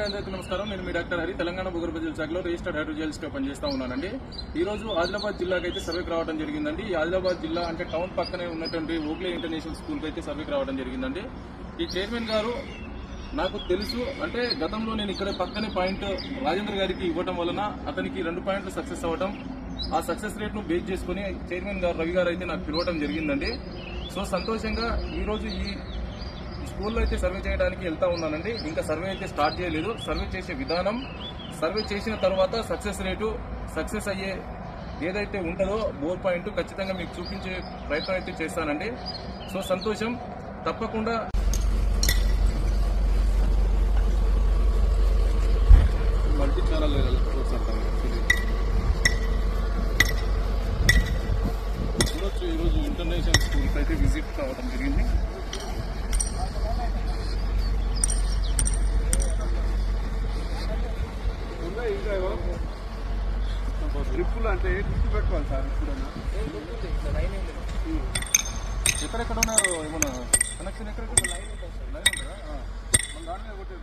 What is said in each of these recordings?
అందరికీ నమస్కారం. నేను మీ డాక్టర్ హరి. తెలంగాణ భూగర్భ శాఖలో రిజిస్టర్డ్ హైడ్రోజెల్స్గా పనిచేస్తా ఉన్నానండి. ఈ రోజు ఆదిలాబాద్ జిల్లాకి అయితే సర్వేకి రావడం జరిగిందండి. ఈ ఆదిలాబాద్ జిల్లా అంటే టౌన్ పక్కనే ఉన్నటువంటి ఓగ్లే ఇంటర్నేషనల్ స్కూల్కి అయితే సర్వేకి రావడం జరిగిందండి. ఈ చైర్మన్ గారు నాకు తెలుసు అంటే గతంలో నేను ఇక్కడ పక్కనే పాయింట్ రాజేంద్ర గారికి ఇవ్వటం వలన అతనికి రెండు పాయింట్లు సక్సెస్ అవ్వడం ఆ సక్సెస్ రేట్ను బేస్ చేసుకుని చైర్మన్ గారు రవి గారు అయితే నాకు పిలవడం జరిగిందండి. సో సంతోషంగా ఈరోజు ఈ స్కూల్లో అయితే సర్వే చేయడానికి వెళ్తా ఉన్నానండి. ఇంకా సర్వే అయితే స్టార్ట్ చేయలేదు. సర్వే చేసే విధానం సర్వే చేసిన తర్వాత సక్సెస్ రేటు సక్సెస్ అయ్యే ఏదైతే ఉంటుందో బోర్ పాయింట్ ఖచ్చితంగా మీకు చూపించే ప్రయత్నం అయితే చేస్తానండి. సో సంతోషం. తప్పకుండా మల్టీ ఛానల్ చూడొచ్చు ఈరోజు ఇంటర్నేషనల్ స్కూల్కి అయితే విజిట్ కావడం జరిగింది. ఉన్నాయి ఇంకా ఏవో. డ్రిప్పులు అంటే గుర్తు పెట్టుకోవాలి సార్ ఇప్పుడన్నా ఎక్కడెక్కడ ఉన్నారు ఏమన్నా కనెక్షన్ ఎక్కడెక్కడ లైన్ ఉంటుంది సార్ లైన్ ఉంటుందా మన దాని మీద కొట్టేది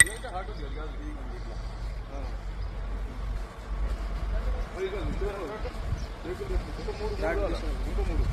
ఇదైతే హార్డ్ ఉంది కాదు ఉంది ఇట్లా. ఇంకో మూడు మూడు ఇంకో మూడు